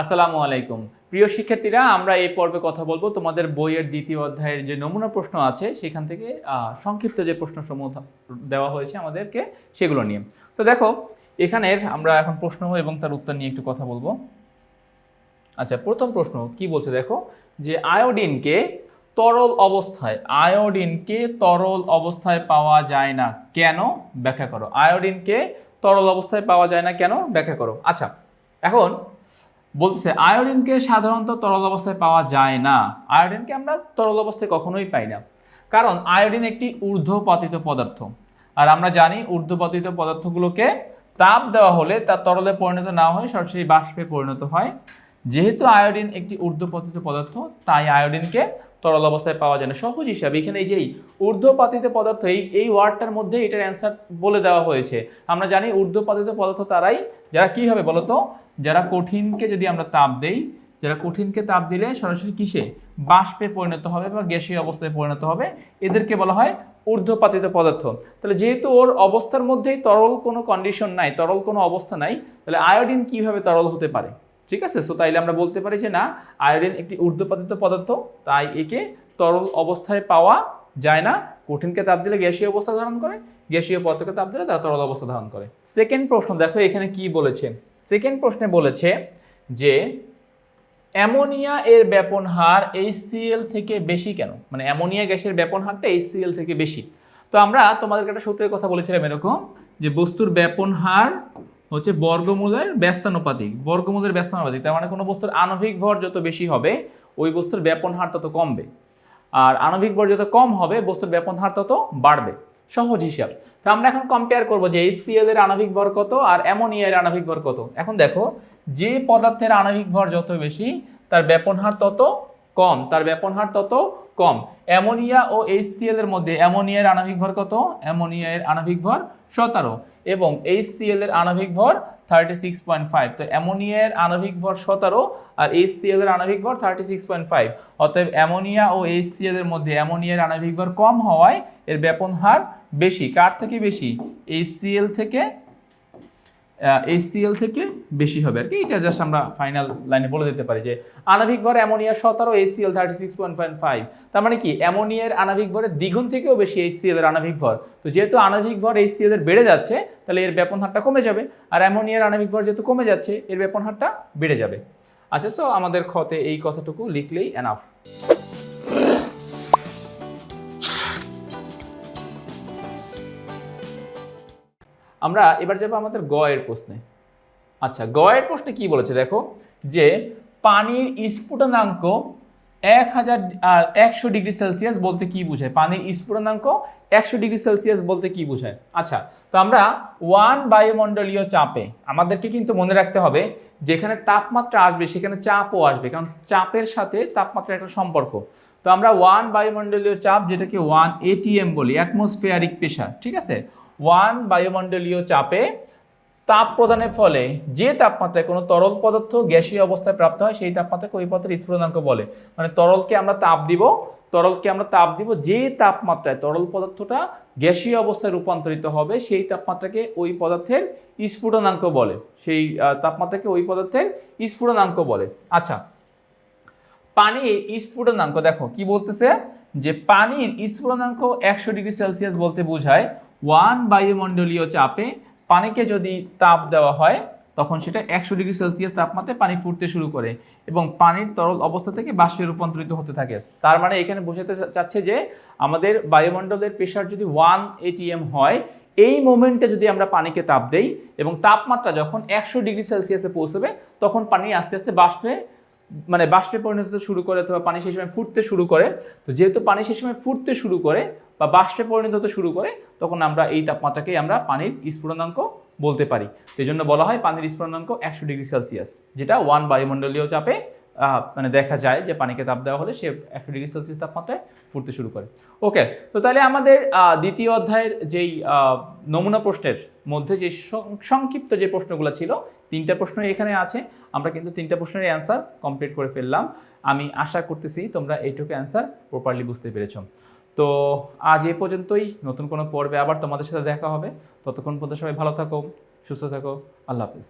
আসসালামু আলাইকুম। প্রিয় শিক্ষার্থীরা, আমরা এই পর্বে কথা বলব তোমাদের বইয়ের দ্বিতীয় অধ্যায়ের যে নমুনা প্রশ্ন আছে, সেখান থেকে সংক্ষিপ্ত যে প্রশ্নসমূহ দেওয়া হয়েছে আমাদেরকে, সেগুলো নিয়ে। তো দেখো, এখানের আমরা এখন প্রশ্ন এবং তার উত্তর নিয়ে একটু কথা বলব। আচ্ছা প্রথম প্রশ্ন কি বলছে দেখো? যে আয়োডিনকে তরল অবস্থায়, আয়োডিনকে তরল অবস্থায় পাওয়া যায় না কেন? ব্যাখ্যা করো। আয়োডিনকে তরল অবস্থায় পাওয়া যায় না কেন? ব্যাখ্যা করো। আচ্ছা এখন বলতেছে, আয়োডিনকে সাধারণত তরল অবস্থায় পাওয়া যায় না। আয়োডিনকে আমরা তরল অবস্থায় কখনোই পাই না। কারণ আয়োডিন একটি ঊর্ধ্বপাতিত পদার্থ। আর আমরা জানি ঊর্ধ্বপাতিত পদার্থগুলোকে তাপ দেওয়া হলে তা তরলে পরিণত না হয়ে, সরাসরি বাষ্পে পরিণত হয়। যেহেতু আয়োডিন একটি ঊর্ধ্বপাতিত পদার্থ, তাই আয়োডিনকে তরল অবস্থায় পাওয়া যায় না। সহজ হিসাবে, এখানে এই যেই ঊর্ধ্বপাতিত পদার্থ, এই এই ওয়ার্ডটার মধ্যে এটার অ্যান্সার বলে দেওয়া হয়েছে। আমরা জানি ঊর্ধ্বপাতিত পদার্থ তারাই, যারা কি হবে বলতো যারা কঠিনকে যদি আমরা তাপ দেই, যারা কঠিনকে তাপ দিলে সরাসরি কিসে? বাষ্পে পরিণত হবে বা গ্যাসীয় অবস্থায় পরিণত হবে। এদেরকে বলা হয় ঊর্ধ্বপাতিত পদার্থ। তাহলে যেহেতু ওর অবস্থার মধ্যেই তরল কোনো কন্ডিশন নাই, তরল কোনো অবস্থা নাই, তাহলে আয়োডিন কীভাবে তরল হতে পারে? ঠিক আছে? সো তাইলে আমরা বলতে পারি যে না আয়োডিন একটি ঊর্ধ্বপাতিত পদার্থ, তাই একে তরল অবস্থায় পাওয়া যায় না। কঠিনকে তাপ দিলে গ্যাসীয় অবস্থা ধারণ করে, গ্যাসীয় পদার্থকে তাপ দিলে তারা তরল অবস্থা ধারণ করে। সেকেন্ড প্রশ্ন, দেখো এখানে কি বলেছে? সেকেন্ড প্রশ্নে বলেছে যে, অ্যামোনিয়া এর ব্যাপন হার HCl থেকে বেশি কেন? মানে অ্যামোনিয়া গ্যাসের ব্যাপন হারটা HCl থেকে বেশি। তো আমরা তোমাদেরকে একটা সূত্রের কথা বলেছিলাম এরকম যে বস্তুর ব্যাপন হার হচ্ছে বর্গমূলের ব্যস্তানুপাতিক বর্গমূলের ব্যস্তানুপাতিক, তার মানে কোনো বস্তুর আণবিক ভর যত বেশি হবে, ওই বস্তুর ব্যাপন হার তত কমবে। আর আণবিক ভর যত কম হবে, বস্তুর ব্যাপন হার তত বাড়বে। সহজ হিসাব। তো আমরা এখন কম্পেয়ার করব যে HCl এর আণবিক ভর কত আর অ্যামোনিয়ার আণবিক ভর কত। এখন দেখো, যে পদার্থের আণবিক ভর যত বেশি, তার ব্যাপন হার তত কম, তার ব্যাপন হার তত কম। অ্যামোনিয়া ও HCl এর মধ্যে অ্যামোনিয়ার আণবিক ভর কত? অ্যামোনিয়ার আণবিক ভর সতেরো এবং HCl এর আণবিক ভর থার্টি সিক্স পয়েন্ট ফাইভ তো অ্যামোনিয়ার আণবিক ভর সতেরো আর HCl এর আণবিক ভর থার্টি সিক্স পয়েন্ট ফাইভ অতএব অ্যামোনিয়া ও HCl এর মধ্যে অ্যামোনিয়ার আণবিক ভর কম হওয়ায় এর ব্যাপন হার বেশি। কার থেকে বেশি? HCl থেকে HCl থেকে বেশি হবে আর কি। এটা জাস্ট আমরা ফাইনাল লাইনে বলে দিতে পারি যে, আণবিক ভর অ্যামোনিয়া সতেরো HCl thirty six point point five তার মানে কি? অ্যামোনিয়ার আণবিক ভরের দ্বিগুণ থেকেও বেশি HCl এর আণবিক ভর। তো যেহেতু আণবিক ভর HCl এর বেড়ে যাচ্ছে, তাহলে এর ব্যাপন হারটা কমে যাবে। আর অ্যামোনিয়ার আণবিক ভর যেহেতু কমে যাচ্ছে, এর ব্যাপন হারটা বেড়ে যাবে। আচ্ছা তো আমাদের খতে এই কথাটুকু লিখলেই এনাফ আমরা এবার যাব আমাদের গ এর প্রশ্নে। আচ্ছা গয়ের প্রশ্নে কি বলেছে দেখো? যে পানির স্ফুটনাঙ্ক এক হাজার একশো ডিগ্রি সেলসিয়াস বলতে কি বোঝায়? পানির স্ফুটনাঙ্ক একশো ডিগ্রি সেলসিয়াস বলতে কি বোঝায়? আচ্ছা তো আমরা ওয়ান বায়ুমণ্ডলীয় চাপে, আমাদেরকে কিন্তু মনে রাখতে হবে, যেখানে তাপমাত্রা আসবে সেখানে চাপও আসবে, কারণ চাপের সাথে তাপমাত্রার একটা সম্পর্ক। তো আমরা ওয়ান বায়ুমণ্ডলীয় চাপ যেটাকে ওয়ান এটিএম বলি, অ্যাটমসফিয়ারিক প্রেশার, ঠিক আছে? ওয়ান বায়ুমণ্ডলীয় চাপে তাপ প্রদানের ফলে যে তাপমাত্রায় কোনো তরল পদার্থ গ্যাসীয় অবস্থায় প্রাপ্ত হয়, সেই তাপমাত্রাকে ওই পদার্থের স্ফুটনাঙ্ক বলে। মানে তরলকে আমরা তাপ দিব, তরলকে আমরা তাপ দিব, যে তাপমাত্রায় তরল পদার্থটা গ্যাসীয় অবস্থায় রূপান্তরিত হবে, সেই তাপমাত্রাকে ওই পদার্থের স্ফুটনাঙ্ক বলে। সেই তাপমাত্রাকে ওই পদার্থের স্ফুটনাঙ্ক বলে। আচ্ছা পানির স্ফুটনাঙ্ক দেখো কি বলতেছে? যে পানির স্ফুটনাঙ্ক একশো ডিগ্রি সেলসিয়াস বলতে বোঝায় ওয়ান বায়ুমণ্ডলীয় চাপে পানিকে যদি তাপ দেওয়া হয়, তখন সেটা একশো ডিগ্রি সেলসিয়াস তাপমাত্রায় পানি ফুটতে শুরু করে এবং পানির তরল অবস্থা থেকে বাষ্পে রূপান্তরিত হতে থাকে। তার মানে এখানে বোঝাতে চাচ্ছে যে আমাদের বায়ুমণ্ডলের প্রেশার যদি ওয়ান এটিএম হয়, এই মোমেন্টে যদি আমরা পানিকে তাপ দেই এবং তাপমাত্রা যখন একশো ডিগ্রি সেলসিয়াসে পৌঁছবে, তখন পানি আস্তে আস্তে বাষ্পে মানে বাষ্পে পরিণত হতে শুরু করে অথবা পানি সেই সময় ফুটতে শুরু করে, তো যেহেতু পানি সেই সময় ফুটতে শুরু করে বা বাষ্পে পরিণত হতে শুরু করে, তখন আমরা এই তাপমাত্রাকেই আমরা পানির স্ফুটনাঙ্ক বলতে পারি। তো এই জন্য বলা হয় পানির স্ফুটনাঙ্ক একশো ডিগ্রি সেলসিয়াস, যেটা ওয়ান বায়ুমণ্ডলীয় চাপে মানে দেখা যায় যে পানিকে তাপ দেওয়া হলে সে একশো ডিগ্রি সেলসিয়াস তাপমাত্রায় ফুটতে শুরু করে। ওকে, তো তাহলে আমাদের দ্বিতীয় অধ্যায়ের যেই নমুনা প্রশ্নের মধ্যে যে সংক্ষিপ্ত যে প্রশ্নগুলো ছিল, তিনটা প্রশ্ন এখানে আছে। আমরা কিন্তু তিনটা প্রশ্নের অ্যান্সার কমপ্লিট করে ফেললাম। আমি আশা করতেছি তোমরা এইটুকু অ্যান্সার প্রপারলি বুঝতে পেরেছ। তো আজ এ পর্যন্তই। নতুন কোনো পর্বে আবার তোমাদের সাথে দেখা হবে। ততক্ষণ পর্যন্ত সবাই ভালো থাকো, সুস্থ থাকো। আল্লাহ হাফিজ।